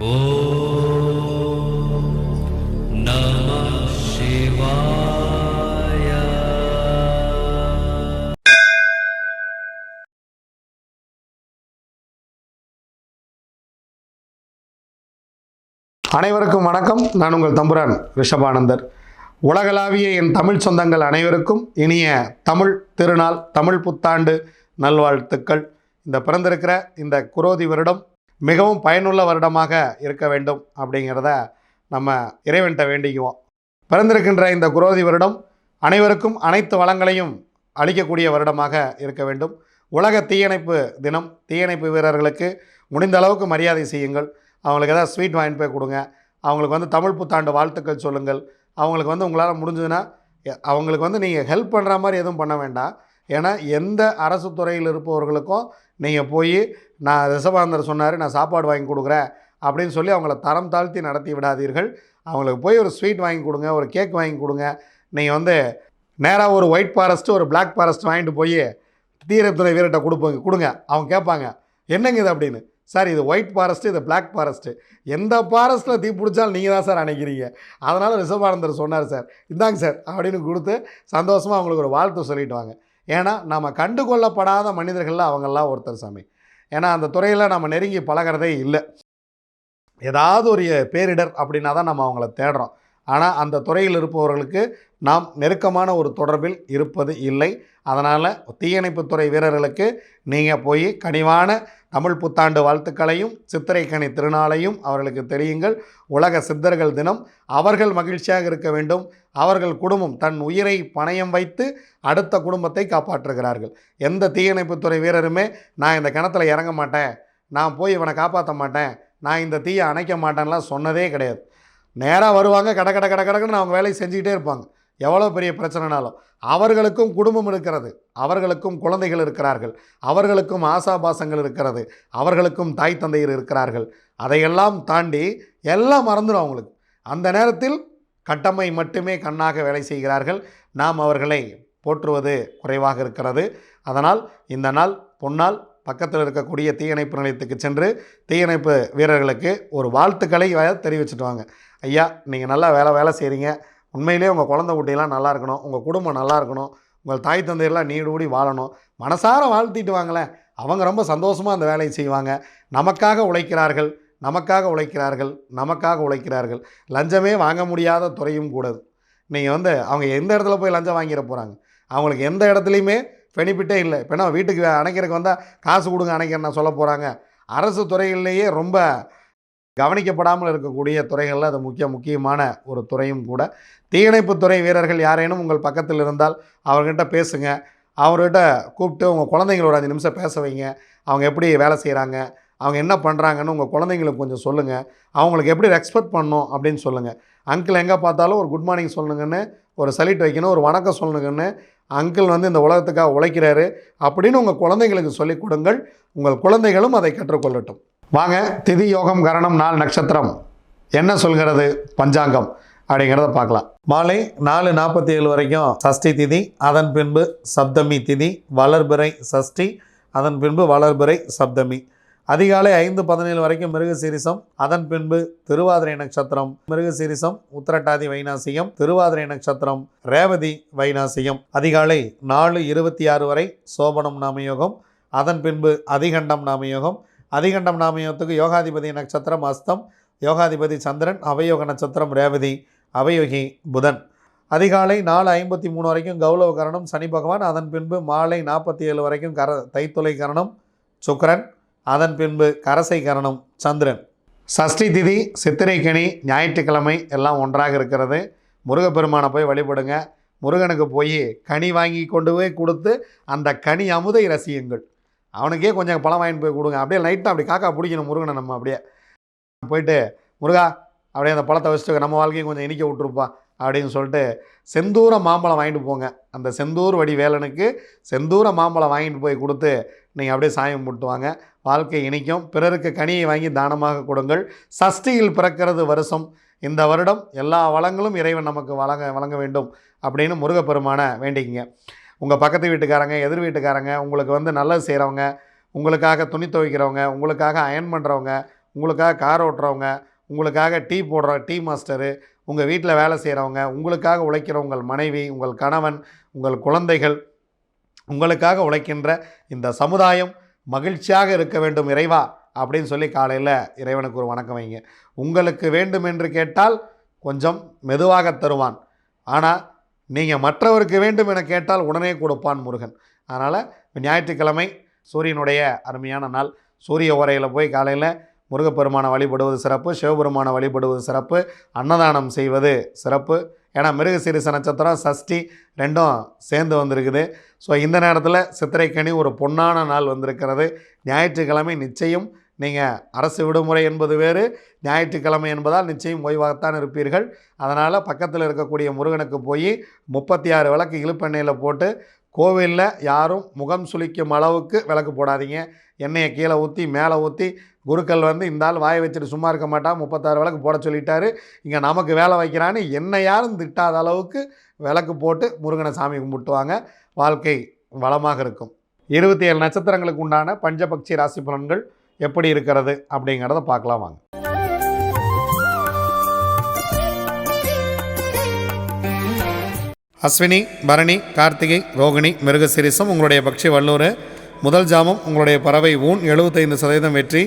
அனைவருக்கும் வணக்கம். நான் உங்கள் தம்புரான் ரிஷபானந்தர். உலகளாவிய என் தமிழ் சொந்தங்கள் அனைவருக்கும் இனிய தமிழ் திருநாள் தமிழ் புத்தாண்டு நல்வாழ்த்துக்கள். இந்த பிறந்திருக்கிற இந்த குரோதி வருடம் மிகவும் பயனுள்ள வருடமாக இருக்க வேண்டும் அப்படிங்கிறத நம்ம இறைவன்கிட்ட வேண்டிக்குவோம். பிறந்திருக்கின்ற இந்த குரோதி வருடம் அனைவருக்கும் அனைத்து வளங்களையும் அளிக்கக்கூடிய வருடமாக இருக்க வேண்டும். உலக தீயணைப்பு தினம் தீயணைப்பு வீரர்களுக்கு முடிந்த அளவுக்கு மரியாதை செய்யுங்கள். அவங்களுக்கு ஏதாவது ஸ்வீட் வாங்கிட்டு போய் கொடுங்க. அவங்களுக்கு வந்து தமிழ் புத்தாண்டு வாழ்த்துக்கள் சொல்லுங்கள். அவங்களுக்கு வந்து உங்களால் முடிஞ்சதுன்னா அவங்களுக்கு வந்து நீங்கள் ஹெல்ப் பண்ணுற மாதிரி எதுவும் பண்ண வேண்டாம். ஏன்னா எந்த அரசு துறையில் இருப்பவர்களுக்கும் நீங்கள் போய் நான் ரிஷபானந்தர் சொன்னார் நான் சாப்பாடு வாங்கி கொடுக்குறேன் அப்படின்னு சொல்லி அவங்கள தரம் தாழ்த்தி நடத்தி விடாதீர்கள். அவங்களுக்கு போய் ஒரு ஸ்வீட் வாங்கி கொடுங்க ஒரு கேக் வாங்கி கொடுங்க. நீங்கள் வந்து நேராக ஒரு ஒயிட் ஃபாரஸ்ட்டு ஒரு பிளாக் ஃபாரஸ்ட் வாங்கிட்டு போய் தீரத்துறை வீரர்கிட்ட கொடுப்போங்க கொடுங்க. அவங்க கேட்பாங்க என்னங்க இது? அப்படின்னு. சார் இது ஒயிட் ஃபாரஸ்ட்டு இது பிளாக் ஃபாரஸ்ட்டு எந்த ஃபாரஸ்ட்டில் தீ பிடிச்சாலும் நீங்கள் தான் சார் அணைக்கிறீங்க. அதனால் ரிஷபானந்தர் சொன்னார் சார் இந்தாங்க சார் அப்படின்னு கொடுத்து சந்தோஷமாக அவங்களுக்கு ஒரு வாழ்த்து சொல்லிட்டு வாங்க. ஏன்னா நம்ம கண்டு கொள்ளப்படாத மனிதர்களில் அவங்கெல்லாம் ஒருத்தர் சாமி. ஏன்னா அந்த துறையில் நம்ம நெருங்கி பழகிறதே இல்லை. ஏதாவது ஒரு பேரிடர் அப்படின்னா தான் நம்ம அவங்கள தேடுறோம். ஆனால் அந்த துறையில் இருப்பவர்களுக்கு நாம் நெருக்கமான ஒரு தொடர்பில் இருப்பது இல்லை. அதனால் தீயணைப்புத்துறை வீரர்களுக்கு நீங்கள் போய் கனிவான தமிழ் புத்தாண்டு வாழ்த்துக்களையும் சித்திரைக்கனி திருநாளையும் அவர்களுக்கு தெரியுங்கள். உலக சித்தர்கள் தினம். அவர்கள் மகிழ்ச்சியாக இருக்க வேண்டும். அவர்கள் குடும்பம் தன் உயிரை பணயம் வைத்து அடுத்த குடும்பத்தை காப்பாற்றுகிறார்கள். எந்த தீயணைப்புத்துறை வீரருமே நான் இந்த கிணத்துல இறங்க மாட்டேன். நான் போய் இவனை காப்பாற்ற மாட்டேன். நான் இந்த தீயை அணைக்க மாட்டேன்லாம் சொன்னதே கிடையாது. நேராக வருவாங்க கட கட கட கடக்குன்னு அவங்க வேலையை செஞ்சுக்கிட்டே இருப்பாங்க. எவ்வளோ பெரிய பிரச்சனைனாலும் அவர்களுக்கும் குடும்பம் இருக்கிறது அவர்களுக்கும் குழந்தைகள் இருக்கிறார்கள் அவர்களுக்கும் ஆசாபாசங்கள் இருக்கிறது அவர்களுக்கும் தாய் தந்தையர் இருக்கிறார்கள். அதையெல்லாம் தாண்டி எல்லாம் மறந்துடும் அவங்களுக்கு. அந்த நேரத்தில் கட்டமை மட்டுமே கண்ணாக வேலை செய்கிறார்கள். நாம் அவர்களை போற்றுவது குறைவாக இருக்கிறது. அதனால் இந்த நாள் பொன்னால் பக்கத்தில் இருக்கக்கூடிய தீயணைப்பு நிலையத்துக்கு சென்று தீயணைப்பு வீரர்களுக்கு ஒரு வாழ்த்துக்களை வே- தெரிவிச்சிட்டு வாங்க. ஐயா நீங்கள் நல்லா வேலை வேலை செய்கிறீங்க உண்மையிலேயே உங்கள் குழந்தை குட்டியெல்லாம் நல்லா இருக்கணும். உங்கள் குடும்பம் நல்லா இருக்கணும். உங்கள் தாய் தந்தையெல்லாம் நீடூடி வாழணும். மனசார வாழ்த்திட்டு வாங்களேன். அவங்க ரொம்ப சந்தோஷமாக அந்த வேலையை செய்வாங்க. நமக்காக உழைக்கிறார்கள். நமக்காக உழைக்கிறார்கள். நமக்காக உழைக்கிறார்கள். லஞ்சமே வாங்க முடியாத துறையும் கூடாது நீங்கள் வந்து அவங்க எந்த இடத்துல போய் லஞ்சம் வாங்கிட போகிறாங்க அவங்களுக்கு எந்த இடத்துலையுமே பெனிஃபிட்டே இல்லை. இப்போ என்ன வீட்டுக்கு அணைக்கிறதுக்கு வந்தால் காசு கொடுங்க அணைக்கிறேன் சொல்ல போகிறாங்க அரசு துறைகள்லேயே ரொம்ப கவனிக்கப்படாமல் இருக்கக்கூடிய துறைகளில் அது முக்கிய முக்கியமான ஒரு துறையும் கூட. தீயணைப்பு துறை வீரர்கள் யாரேனும் உங்கள் பக்கத்தில் இருந்தால் அவர்கிட்ட பேசுங்க. அவர்கிட்ட கூப்பிட்டு உங்கள் குழந்தைங்கள ஒரு அஞ்சு நிமிஷம் பேச வைங்க. அவங்க எப்படி வேலை செய்கிறாங்க அவங்க என்ன பண்ணுறாங்கன்னு உங்கள் குழந்தைங்களுக்கு கொஞ்சம் சொல்லுங்கள் அவங்களுக்கு எப்படி ரெஸ்பெக்ட் பண்ணணும் அப்படின்னு சொல்லுங்கள் அங்கிள் எங்கே பார்த்தாலும் ஒரு குட் மார்னிங் சொல்லுங்கன்னு ஒரு சலிட் வைக்கணும் ஒரு வணக்கம் சொல்லுங்கன்னு அங்கிள் வந்து இந்த உலகத்துக்காக உழைக்கிறாரு. அப்படின்னு உங்கள் குழந்தைங்களுக்கு சொல்லிக் கொடுங்கள். உங்கள் குழந்தைகளும் அதை கற்றுக்கொள்ளட்டும். வாங்க திதி யோகம் கரணம் நாள் நட்சத்திரம். என்ன சொல்கிறது? பஞ்சாங்கம். அப்படிங்கிறத பார்க்கலாம். மாலை நாலு நாற்பத்தி ஏழு வரைக்கும் சஷ்டி திதி அதன் பின்பு சப்தமி திதி வளர்பிறை சஷ்டி அதன் பின்பு வளர்பிறை சப்தமி. அதிகாலை ஐந்து பதினேழு வரைக்கும் மிருகசீரிசம் அதன் பின்பு திருவாதிரை நட்சத்திரம் மிருகசீரிசம் உத்திரட்டாதி வைநாசியம் திருவாதிரை நட்சத்திரம் ரேவதி வைநாசியம் அதிகாலை நாலு இருபத்தி ஆறு வரை சோபனம் நாமயோகம் அதன் பின்பு அதிகண்டம் நாமயோகம் அதிகண்டம் நாமயத்துக்கு யோகாதிபதி நட்சத்திரம் அஸ்தம் யோகாதிபதி சந்திரன் அவயோக நட்சத்திரம் ரேவதி அவயோகி புதன். அதிகாலை நாலு ஐம்பத்தி மூணு வரைக்கும் கௌரவ கரணம் சனி பகவான் அதன் பின்பு மாலை நாற்பத்தி ஏழு வரைக்கும் கர தைத்துளை கரணம் சுக்கரன் அதன் பின்பு கரசை கரணம் சந்திரன். சஷ்டி திதி சித்திரைக்கனி ஞாயிற்றுக்கிழமை எல்லாம் ஒன்றாக இருக்கிறது. முருகப்பெருமானை போய் வழிபடுங்க. முருகனுக்கு போய் கனி வாங்கி கொண்டு போய் கொடுத்து அந்த கனி அமுதை ரசியுங்கள். அவனுக்கே கொஞ்சம் பழம் வாங்கிட்டு போய் கொடுங்க. அப்படியே லைட்டாக அப்படி காக்கா பிடிக்கணும் முருகனை நம்ம அப்படியே. போயிட்டு முருகா அப்படியே அந்த பழத்தை வச்சுட்டு நம்ம வாழ்க்கையும் கொஞ்சம் இனிக்க விட்டுருப்பான் அப்படின்னு சொல்லிட்டு செந்தூர மாம்பழம் வாங்கிட்டு போங்க. அந்த செந்தூர் வடி வேலனுக்கு செந்தூர மாம்பழம் வாங்கிட்டு போய் கொடுத்து நீங்கள் அப்படியே சாயம் கும்பிட்டுவாங்க வாழ்க்கை இனிக்கும். பிறருக்கு கனியை வாங்கி தானமாக கொடுங்கள். சஷ்டியில் பிறக்கிறது வருஷம். இந்த வருடம் எல்லா வளங்களும் இறைவன் நமக்கு வழங்க வழங்க வேண்டும் அப்படின்னு முருகப்பெருமானை வேண்டிக்கிங்க. உங்கள் பக்கத்து வீட்டுக்காரங்க எதிர் வீட்டுக்காரங்க உங்களுக்கு வந்து நல்லது செய்கிறவங்க உங்களுக்காக துணி துவைக்கிறவங்க உங்களுக்காக அயன் பண்ணுறவங்க உங்களுக்காக கார் ஓட்டுறவங்க உங்களுக்காக டீ போடுற டீ மாஸ்டரு உங்கள் வீட்டில் வேலை செய்கிறவங்க உங்களுக்காக உழைக்கிற உங்கள் மனைவி உங்கள் கணவன் உங்கள் குழந்தைகள் உங்களுக்காக உழைக்கின்ற இந்த சமுதாயம் மகிழ்ச்சியாக இருக்க வேண்டும் இறைவா அப்படின்னு சொல்லி காலையில் இறைவனுக்கு ஒரு வணக்கம் வைங்க. உங்களுக்கு வேண்டும் என்று கேட்டால் கொஞ்சம் மெதுவாக தருவான். ஆனால் நீங்கள் மற்றவருக்கு வேண்டும் என கேட்டால் உடனே கொடுப்பான் முருகன். அதனால் ஞாயிற்றுக்கிழமை சூரியனுடைய அருமையான நாள். சூரிய உரையில் போய் காலையில் முருகப்பெருமானை வழிபடுவது சிறப்பு சிவபெருமானை வழிபடுவது சிறப்பு அன்னதானம் செய்வது சிறப்பு. ஏன்னா மிருகசீரிச நட்சத்திரம் சஷ்டி ரெண்டும் சேர்ந்து வந்திருக்குது. ஸோ இந்த நேரத்தில் சித்திரைக்கனி ஒரு பொன்னான நாள் வந்திருக்கிறது. ஞாயிற்றுக்கிழமை நிச்சயம் நீங்கள் அரசு விடுமுறை என்பது வேறு ஞாயிற்றுக்கிழமை என்பதால் நிச்சயம் ஓய்வாகத்தான் இருப்பீர்கள். அதனால் பக்கத்தில் இருக்கக்கூடிய முருகனுக்கு போய் முப்பத்தி ஆறு விளக்கு இழுப்பெண்ணெயில் போட்டு கோவிலில் யாரும் முகம் சுளிக்கும் அளவுக்கு விளக்கு போடாதீங்க. எண்ணெயை கீழே ஊற்றி மேலே ஊற்றி குருக்கள் வந்து இந்த ஆள் வாயை வச்சுட்டு சும்மா இருக்க மாட்டான் முப்பத்தாறு விளக்கு போட சொல்லிட்டாரு. இங்கே நமக்கு வேலை வைக்கிறான்னு என்ன யாரும் திட்டாத அளவுக்கு விளக்கு போட்டு முருகனை சாமி கும்பிட்டுவாங்க. வாழ்க்கை வளமாக இருக்கும். இருபத்தி ஏழு நட்சத்திரங்களுக்கு உண்டான பஞ்சபக்ஷி ராசி பலன்கள் எப்படி இருக்கிறது அப்படிங்கிறத பார்க்கலாம் வாங்க. அஸ்வினி பரணி கார்த்திகை ரோகிணி மிருகசிரிசம் உங்களுடைய பக்ஷி வல்லூர். முதல் ஜாமம் உங்களுடைய பறவை ஊன் எழுபத்தைந்து சதவீதம் வெற்றி.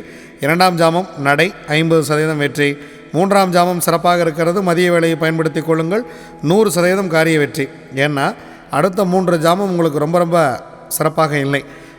இரண்டாம் ஜாமம் நடை ஐம்பது சதவீதம் வெற்றி. மூன்றாம் ஜாமம் சிறப்பாக இருக்கிறது மதிய வேலையை பயன்படுத்தி கொள்ளுங்கள். நூறு சதவீதம் காரிய வெற்றி. ஏன்னா அடுத்த மூன்று ஜாமம் உங்களுக்கு ரொம்ப ரொம்ப சிறப்பாக இல்லை.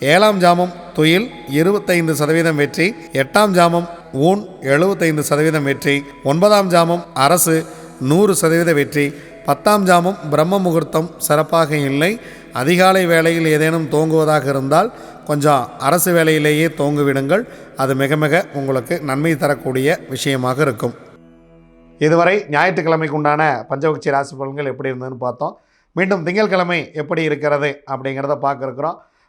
ஏழாம் ஜாமம் துயில் இருபத்தைந்து சதவீதம் வெற்றி எட்டாம் ஜாமம் ஊன் எழுபத்தைந்து சதவீதம் வெற்றி ஒன்பதாம் ஜாமம் அரசு நூறு சதவீத வெற்றி பத்தாம் ஜாமம் பிரம்ம முகூர்த்தம் சிறப்பாக இல்லை. அதிகாலை வேளையில் ஏதேனும் தோங்குவதாக இருந்தால் கொஞ்சம் அரசு வேலையிலேயே தோங்குவிடுங்கள். அது மிக மிக உங்களுக்கு நன்மை தரக்கூடிய விஷயமாக இருக்கும். இதுவரை ஞாயிற்றுக்கிழமைக்கு உண்டான பஞ்சபக்ஷி ராசி பலன்கள் எப்படி இருந்ததுன்னு பார்த்தோம். மீண்டும் திங்கட்கிழமை எப்படி இருக்கிறது அப்படிங்கிறத பார்க்க இருக்கிறோம்